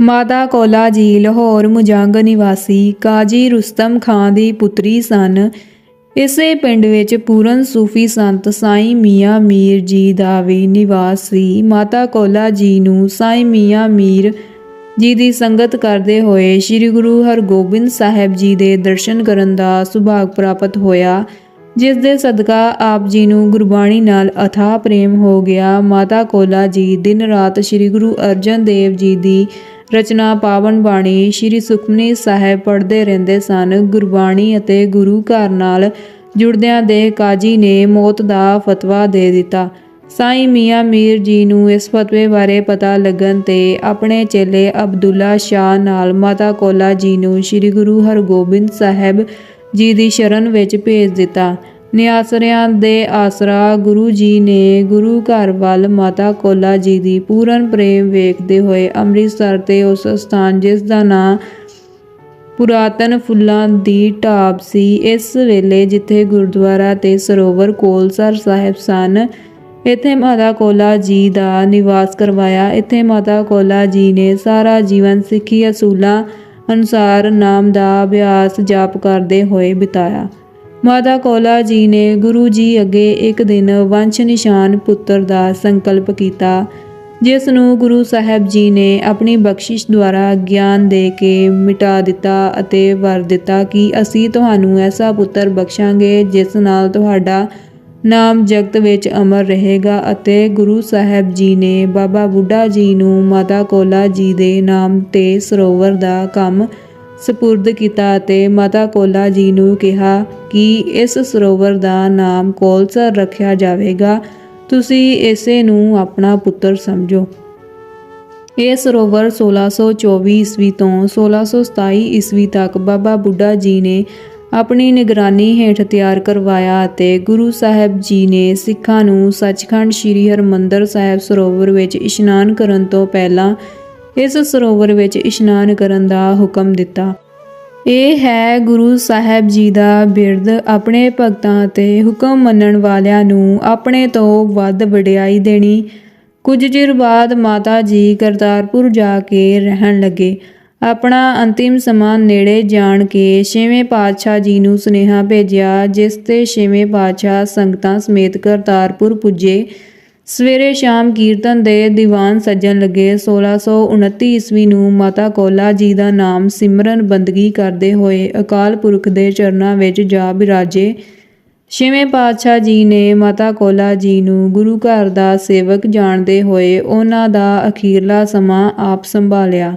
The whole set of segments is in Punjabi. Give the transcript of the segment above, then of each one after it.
ਮਾਤਾ ਕੋਲਾ ਜੀ, ਲਾਹੌਰ ਮੁਜੰਗ ਨਿਵਾਸੀ, ਕਾਜੀ ਰੁਸਤਮ ਖਾਨ ਦੀ ਪੁੱਤਰੀ ਸਨ। ਇਸੇ ਪਿੰਡ ਵਿੱਚ ਪੂਰਨ ਸੂਫੀ ਸੰਤ ਸਾਈਂ ਮੀਆਂ ਮੀਰ ਜੀ ਦਾ ਵੀ ਨਿਵਾਸ ਸੀ। ਮਾਤਾ ਕੋਲਾ ਜੀ ਨੂੰ ਸਾਈਂ ਮੀਆਂ ਮੀਰ ਜੀ ਦੀ ਸੰਗਤ ਕਰਦੇ ਹੋਏ ਸ੍ਰੀ ਗੁਰੂ ਹਰਗੋਬਿੰਦ ਸਾਹਿਬ ਜੀ ਦੇ ਦਰਸ਼ਨ ਕਰਨ ਦਾ ਸੁਭਾਗ ਪ੍ਰਾਪਤ ਹੋਇਆ, ਜਿਸ ਦੇ ਸਦਕਾ ਆਪ ਜੀ ਨੂੰ ਗੁਰਬਾਣੀ ਨਾਲ ਅਥਾਹ ਪ੍ਰੇਮ ਹੋ ਗਿਆ। ਮਾਤਾ ਕੋਲਾ ਜੀ ਦਿਨ ਰਾਤ ਸ੍ਰੀ ਗੁਰੂ ਅਰਜਨ ਦੇਵ ਜੀ ਦੀ ਰਚਨਾ ਪਾਵਨ ਬਾਣੀ ਸ੍ਰੀ ਸੁਖਮਨੀ ਸਾਹਿਬ ਪੜ੍ਹਦੇ ਰਹਿੰਦੇ ਸਨ। ਗੁਰਬਾਣੀ ਅਤੇ ਗੁਰੂ ਘਰ ਨਾਲ ਜੁੜਦਿਆਂ ਦੇ ਕਾਜੀ ਨੇ ਮੌਤ ਦਾ ਫਤਵਾ ਦੇ ਦਿੱਤਾ। ਸਾਈਂ ਮੀਆਂ ਮੀਰ ਜੀ ਨੂੰ ਇਸ ਫਤਵੇ ਬਾਰੇ ਪਤਾ ਲੱਗਣ ਤੇ ਆਪਣੇ ਚੇਲੇ ਅਬਦੁੱਲਾ ਸ਼ਾਹ ਨਾਲ ਮਾਤਾ ਕੋਲਾ ਜੀ ਨੂੰ ਸ੍ਰੀ ਗੁਰੂ ਹਰਗੋਬਿੰਦ ਸਾਹਿਬ ਜੀ ਦੀ ਸ਼ਰਨ ਵਿੱਚ ਭੇਜ ਦਿੱਤਾ। ਨਿਆਸਰਿਆਂ ਦੇ ਆਸਰਾ ਗੁਰੂ ਜੀ ਨੇ ਗੁਰੂ ਘਰ ਵੱਲ ਮਾਤਾ ਕੋਲਾ ਜੀ ਦੀ ਪੂਰਨ ਪ੍ਰੇਮ ਵੇਖਦੇ ਹੋਏ ਅੰਮ੍ਰਿਤਸਰ ਤੇ ਉਸ ਸਥਾਨ ਜਿਸ ਦਾ ਨਾਂ ਪੁਰਾਤਨ ਫੁੱਲਾਂ ਦੀ ਢਾਬ ਸੀ, ਇਸ ਵੇਲੇ ਜਿੱਥੇ ਗੁਰਦੁਆਰਾ ਤੇ ਸਰੋਵਰ ਕੋਲ ਸਰ ਸਾਹਿਬ ਸਨ, ਇੱਥੇ ਮਾਤਾ ਕੋਲਾ ਜੀ ਦਾ ਨਿਵਾਸ ਕਰਵਾਇਆ। ਇੱਥੇ ਮਾਤਾ ਕੋਲਾ ਜੀ ਨੇ ਸਾਰਾ ਜੀਵਨ ਸਿੱਖੀ ਅਸੂਲਾਂ ਅਨੁਸਾਰ ਨਾਮ ਦਾ ਅਭਿਆਸ ਜਾਪ ਕਰਦੇ ਹੋਏ ਬਿਤਾਇਆ। ਮਾਤਾ ਕੋਲਾ ਜੀ ਨੇ ਗੁਰੂ ਜੀ ਅੱਗੇ ਇੱਕ ਦਿਨ ਵੰਸ਼ ਨਿਸ਼ਾਨ ਪੁੱਤਰ ਦਾ ਸੰਕਲਪ ਕੀਤਾ, ਜਿਸ ਨੂੰ ਗੁਰੂ ਸਾਹਿਬ ਜੀ ਨੇ ਆਪਣੀ ਬਖਸ਼ਿਸ਼ ਦੁਆਰਾ ਗਿਆਨ ਦੇ ਕੇ ਮਿਟਾ ਦਿੱਤਾ ਅਤੇ ਵਰ ਦਿੱਤਾ ਕਿ ਅਸੀਂ ਤੁਹਾਨੂੰ ਐਸਾ ਪੁੱਤਰ ਬਖਸ਼ਾਂਗੇ ਜਿਸ ਨਾਲ ਤੁਹਾਡਾ ਨਾਮ ਜਗਤ ਵਿੱਚ ਅਮਰ ਰਹੇਗਾ ਅਤੇ ਗੁਰੂ ਸਾਹਿਬ ਜੀ ਨੇ ਬਾਬਾ ਬੁੱਢਾ ਜੀ ਨੂੰ ਮਾਤਾ ਕੋਲਾ ਜੀ ਦੇ ਨਾਮ ਤੇ ਸਰੋਵਰ ਦਾ ਕੰਮ ਸਪੁਰਦ ਕੀਤਾ ਅਤੇ ਮਾਤਾ ਕੋਲਾ ਜੀ ਨੂੰ ਕਿਹਾ ਕਿ ਇਸ ਸਰੋਵਰ ਦਾ ਨਾਮ ਕੋਲਸਰ ਰੱਖਿਆ ਜਾਵੇਗਾ। ਤੁਸੀਂ ਇਸੇ ਨੂੰ ਆਪਣਾ ਪੁੱਤਰ ਸਮਝੋ। ਇਹ ਸਰੋਵਰ 1624 ਈਸਵੀ ਤੋਂ 1627 ਈਸਵੀ ਤੱਕ ਬਾਬਾ ਬੁੱਢਾ ਜੀ ਨੇ ਆਪਣੀ ਨਿਗਰਾਨੀ ਹੇਠ ਤਿਆਰ ਕਰਵਾਇਆ ਅਤੇ ਗੁਰੂ ਸਾਹਿਬ ਜੀ ਨੇ ਸਿੱਖਾਂ ਨੂੰ ਸੱਚਖੰਡ ਸ੍ਰੀ ਹਰਮੰਦਰ ਸਾਹਿਬ ਸਰੋਵਰ ਵਿੱਚ ਇਸ਼ਨਾਨ ਕਰਨ ਤੋਂ ਪਹਿਲਾਂ ਇਸ ਸਰੋਵਰ ਵਿੱਚ ਇਸ਼ਨਾਨ ਕਰਨ ਦਾ ਹੁਕਮ ਦਿੱਤਾ। ਇਹ ਹੈ ਗੁਰੂ ਸਾਹਿਬ ਜੀ ਦਾ ਬਿਰਦ ਆਪਣੇ ਭਗਤਾਂ ਅਤੇ ਹੁਕਮ ਮੰਨਣ ਵਾਲਿਆਂ ਨੂੰ ਆਪਣੇ ਤੋਂ ਵੱਧ ਵਡਿਆਈ ਦੇਣੀ। ਕੁਝ ਚਿਰ ਬਾਅਦ ਮਾਤਾ ਜੀ ਕਰਤਾਰਪੁਰ ਜਾ ਕੇ ਰਹਿਣ ਲੱਗੇ। ਆਪਣਾ ਅੰਤਿਮ ਸਮਾਂ ਨੇੜੇ ਜਾਣ ਕੇ ਛੇਵੇਂ ਪਾਤਸ਼ਾਹ ਜੀ ਨੂੰ ਸੁਨੇਹਾ ਭੇਜਿਆ, ਜਿਸ ਤੇ ਛੇਵੇਂ ਪਾਤਸ਼ਾਹ ਸੰਗਤਾਂ ਸਮੇਤ ਕਰਤਾਰਪੁਰ ਪੁੱਜੇ। ਸਵੇਰੇ ਸ਼ਾਮ ਕੀਰਤਨ ਦੇ ਦੀਵਾਨ ਸੱਜਣ ਲੱਗੇ। 1629 ਈਸਵੀ ਨੂੰ ਮਾਤਾ ਕੋਲਾ ਜੀ ਦਾ ਨਾਮ ਸਿਮਰਨ ਬੰਦਗੀ ਕਰਦੇ ਹੋਏ ਅਕਾਲ ਪੁਰਖ ਦੇ ਚਰਨਾਂ ਵਿੱਚ ਜਾ ਬਿਰਾਜੇ। ਛੇਵੇਂ ਪਾਤਸ਼ਾਹ ਜੀ ਨੇ ਮਾਤਾ ਕੋਲਾ ਜੀ ਨੂੰ ਗੁਰੂ ਘਰ ਦਾ ਸੇਵਕ ਜਾਣਦੇ ਹੋਏ ਉਹਨਾਂ ਦਾ ਅਖੀਰਲਾ ਸਮਾਂ ਆਪ ਸੰਭਾਲਿਆ।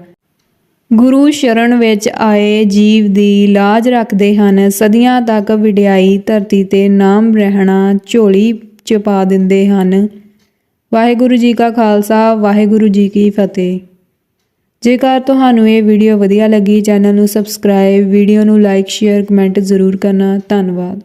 ਗੁਰੂ ਸ਼ਰਨ ਵਿੱਚ ਆਏ ਜੀਵ ਦੀ ਲਾਜ ਰੱਖਦੇ ਹਨ। ਸਦੀਆਂ ਤੱਕ ਵਿਡਿਆਈ ਧਰਤੀ ਤੇ ਨਾਮ ਰਹਿਣਾ ਝੋਲੀ ਚ ਪਾ ਦਿੰਦੇ ਹਨ। ਵਾਹਿਗੁਰੂ ਜੀ ਕਾ ਖਾਲਸਾ, ਵਾਹਿਗੁਰੂ ਜੀ ਕੀ ਫਤਿਹ। ਜੇਕਰ ਤੁਹਾਨੂੰ ਇਹ ਵੀਡੀਓ ਵਧੀਆ ਲੱਗੀ, ਚੈਨਲ ਨੂੰ ਸਬਸਕ੍ਰਾਈਬ, ਵੀਡੀਓ ਨੂੰ ਲਾਈਕ, ਸ਼ੇਅਰ, ਕਮੈਂਟ ਜ਼ਰੂਰ ਕਰਨਾ। ਧੰਨਵਾਦ।